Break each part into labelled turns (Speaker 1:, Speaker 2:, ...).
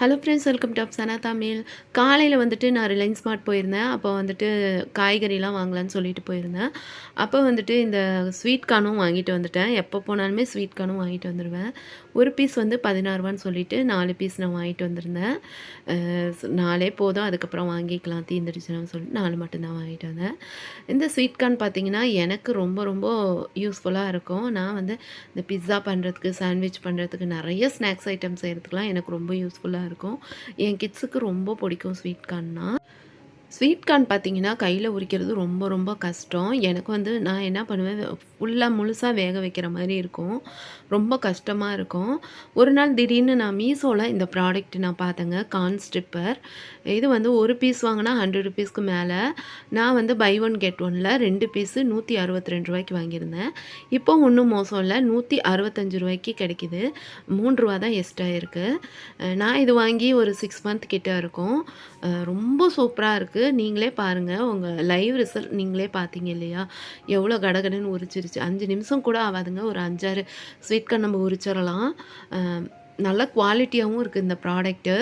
Speaker 1: Hello friends welcome to Sana Tamil காலையில் வந்துட்டு நான் ரிலையன்ஸ் ஸ்மார்ட் போயிருந்தேன். அப்போ வந்துட்டு காய்கறிலாம் வாங்கலான்னு சொல்லிட்டு போயிருந்தேன். அப்போ வந்துட்டு இந்த ஸ்வீட் கார்னும் வாங்கிட்டு வந்துட்டேன். எப்போ போனாலுமே ஸ்வீட் கார்னும் வாங்கிட்டு வந்துடுவேன் ஒரு பீஸ் வந்து பதினாறுவான்னு சொல்லிட்டு நாலு பீஸ் நான் வாங்கிட்டு வந்திருந்தேன். நாலே போதும். அதுக்கப்புறம் வாங்கிக்கலாம். தீந்துடுச்சுன்னு சொல்லிட்டு நாலு மட்டும்தான் வாங்கிட்டு வந்தேன். இந்த ஸ்வீட் கார்ன் பார்த்திங்கன்னா எனக்கு ரொம்ப ரொம்ப யூஸ்ஃபுல்லாக இருக்கும். நான் வந்து இந்த பிஸ்ஸா பண்ணுறதுக்கு சாண்ட்விச் பண்ணுறதுக்கு நிறைய ஸ்நாக்ஸ் ஐட்டம் செய்கிறதுக்குலாம் எனக்கு ரொம்ப யூஸ்ஃபுல்லாக இருக்கும். என் கிட்ஸுக்கு ரொம்ப பிடிக்கும் ஸ்வீட் கார்ன்னா ஸ்வீட் கார்ன் பார்த்தீங்கன்னா கையில் உரிக்கிறது ரொம்ப ரொம்ப கஷ்டம். எனக்கு வந்து நான் என்ன பண்ணுவேன் ஃபுல்லாக முழுசாக வேக வைக்கிற மாதிரி இருக்கும். ரொம்ப கஷ்டமாக இருக்கும். ஒரு நாள் திடீர்னு நான் மீஷோவில் இந்த ப்ராடக்ட் நான் பார்த்தேங்க கார்ன் ஸ்ட்ரிப்பர் இது வந்து ஒரு பீஸ் வாங்கினா ஹண்ட்ரட் ருபீஸ்க்கு மேலே. நான் வந்து பை ஒன் கெட் ஒனில் ரெண்டு பீஸு நூற்றி அறுபத்தி ரெண்டு ரூபாய்க்கு வாங்கியிருந்தேன். இப்போ ஒன்றும் மோசம் இல்லை நூற்றி அறுபத்தஞ்சு ரூபாய்க்கு கிடைக்கிது. மூன்று ரூபா தான் எக்ஸ்ட்ரா இருக்குது நான் இது வாங்கி ஒரு சிக்ஸ் மந்த் கிட்டே இருக்கும். ரொம்ப சூப்பராக இருக்குது நீங்களே பாருங்கள் உங்கள் லைவ் ரிசல்ட் நீங்களே பார்த்தீங்க இல்லையா? எவ்வளோ கடகடன்னு உரிச்சிருச்சு. அஞ்சு நிமிஷம் கூட ஆகாதுங்க. ஒரு அஞ்சாறு ஸ்வீட் கார்ன் நம்ம உரிச்சிடலாம். நல்ல குவாலிட்டியாகவும் இருக்குது இந்த ப்ராடக்ட்டு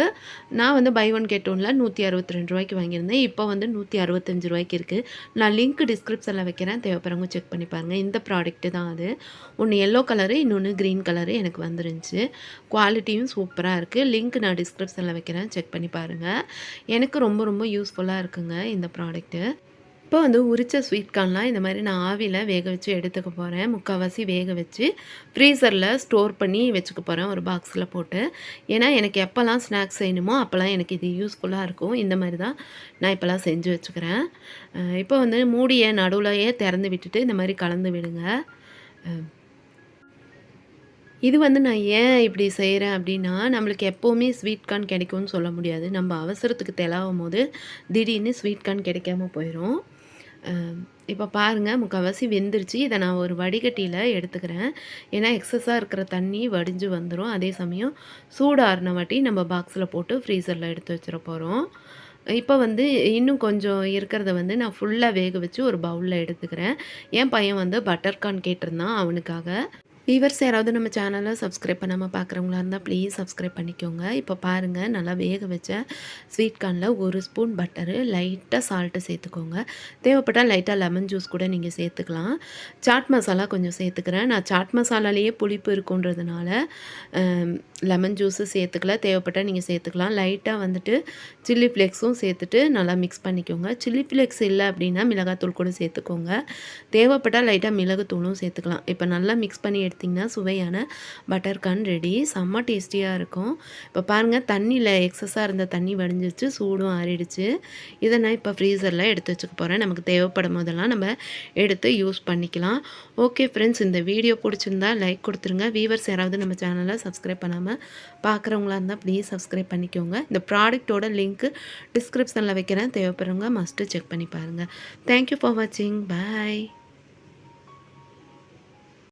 Speaker 1: நான் வந்து பை ஒன் கெட் ஒனில் நூற்றி அறுபத்தி ரெண்டு ரூபாய்க்கு வாங்கியிருந்தேன். இப்போ வந்து நூற்றி அறுபத்தஞ்சு ரூபாய்க்கு இருக்குது நான் லிங்க் டிஸ்கிரிப்ஷனில் வைக்கிறேன். தேவைப்படுறவங்க செக் பண்ணி பாருங்கள் இந்த ப்ராடக்ட்டு தான் அது. ஒன்று எல்லோ கலரு இன்னொன்று க்ரீன் கலரு எனக்கு வந்துருந்துச்சு. குவாலிட்டியும் சூப்பராக இருக்குது லிங்க் நான் டிஸ்கிரிப்ஷனில் வைக்கிறேன். செக் பண்ணி பாருங்கள் எனக்கு ரொம்ப ரொம்ப யூஸ்ஃபுல்லாக இருக்குங்க இந்த ப்ராடக்ட்டு இப்போ வந்து உரித்த ஸ்வீட் கார்ன்லாம் இந்த மாதிரி நான் ஆவியில் வேக வச்சு எடுத்துக்க போகிறேன் முக்கால்வாசி வேக வச்சு ஃப்ரீசரில் ஸ்டோர் பண்ணி வச்சுக்க போகிறேன் ஒரு பாக்ஸில் போட்டு. ஏன்னா எனக்கு எப்போல்லாம் ஸ்நாக்ஸ் செய்யணுமோ அப்போல்லாம் எனக்கு இது யூஸ்ஃபுல்லாக இருக்கும். இந்த மாதிரி தான் நான் இப்போல்லாம் செஞ்சு வச்சுக்கிறேன். இப்போ வந்து மூடியை நடுவிலையே திறந்து விட்டுட்டு இந்த மாதிரி கலந்து விடுங்க. இது வந்து நான் ஏன் இப்படி செய்கிறேன் அப்படின்னா நம்மளுக்கு எப்போவுமே ஸ்வீட் கார்ன் கிடைக்கும்னு சொல்ல முடியாது. நம்ம அவசரத்துக்கு தெலாவும் போது திடீர்னு ஸ்வீட் கார்ன் கிடைக்காம போயிடும் இப்போ பாருங்கள் முக்கால்வாசி வெந்துருச்சு. இதை நான் ஒரு வடிகட்டியில் எடுத்துக்கிறேன். ஏன்னா எக்ஸஸாக இருக்கிற தண்ணி வடிஞ்சு வந்துடும் அதே சமயம் சூடாறின வாட்டி நம்ம பாக்ஸில் போட்டு ஃப்ரீசரில் எடுத்து வச்சிட போகிறோம் இப்போ வந்து இன்னும் கொஞ்சம் இருக்கிறத வந்து நான் ஃபுல்லாக வேக வச்சு ஒரு பவுலில் எடுத்துக்கிறேன். என் பையன் வந்து பட்டர் கார்ன் கேட்டிருந்தான் அவனுக்காக. வீவர்ஸ் யாராவது நம்ம சேனலை சப்ஸ்கிரைப் பண்ணாமல் பார்க்குறவங்களா இருந்தால் ப்ளீஸ் சப்ஸ்கிரைப் பண்ணிக்கோங்க. இப்போ பாருங்கள் நல்லா வேக வச்ச ஸ்வீட் கார்னில் ஒரு ஸ்பூன் பட்டரு லைட்டாக சால்ட்டு சேர்த்துக்கோங்க. தேவைப்பட்டால் லைட்டாக லெமன் ஜூஸ் கூட நீங்கள் சேர்த்துக்கலாம். சாட் மசாலா கொஞ்சம் சேர்த்துக்கிறேன். நான் சாட் மசாலாலேயே புளிப்பு இருக்குன்றதுனால லெமன் ஜூஸு சேர்த்துக்கல. தேவைப்பட்டால் நீங்கள் சேர்த்துக்கலாம். லைட்டாக வந்துட்டு சில்லி ஃப்ளேக்ஸும் சேர்த்துட்டு நல்லா மிக்ஸ் பண்ணிக்கோங்க. சில்லி ஃப்ளேக்ஸ் இல்லை அப்படின்னா மிளகாத்தூள் கூட சேர்த்துக்கோங்க. தேவைப்பட்டால் லைட்டாக மிளகுத்தூளும் சேர்த்துக்கலாம். இப்போ நல்லா மிக்ஸ் பண்ணி எடுத்து பார்த்திங்கன்னா சுவையான பட்டர் கான் ரெடி செம்ம டேஸ்டியாக இருக்கும். இப்போ பாருங்கள் தண்ணியில் எக்ஸஸாக இருந்த தண்ணி வடிஞ்சிச்சு சூடும் ஆறிடுச்சு. இதை நான் இப்போ ஃப்ரீசரில் எடுத்து வச்சுக்க போகிறேன் நமக்கு தேவைப்படும் போதெல்லாம் நம்ம எடுத்து யூஸ் பண்ணிக்கலாம். ஓகே ஃப்ரெண்ட்ஸ் இந்த வீடியோ பிடிச்சிருந்தா லைக் கொடுத்துருங்க. வீவர்ஸ் யாராவது நம்ம சேனலை சப்ஸ்கிரைப் பண்ணாமல் பார்க்குறவங்களா இருந்தால் ப்ளீஸ் சப்ஸ்கிரைப் பண்ணிக்கோங்க. இந்த ப்ராடக்ட்டோட லிங்க்கு டிஸ்கிரிப்ஷனில் வைக்கிறேன். தேவைப்படுறவங்க மஸ்ட்டு செக் பண்ணி பாருங்கள் தேங்க்யூ ஃபார் வாட்சிங் பாய்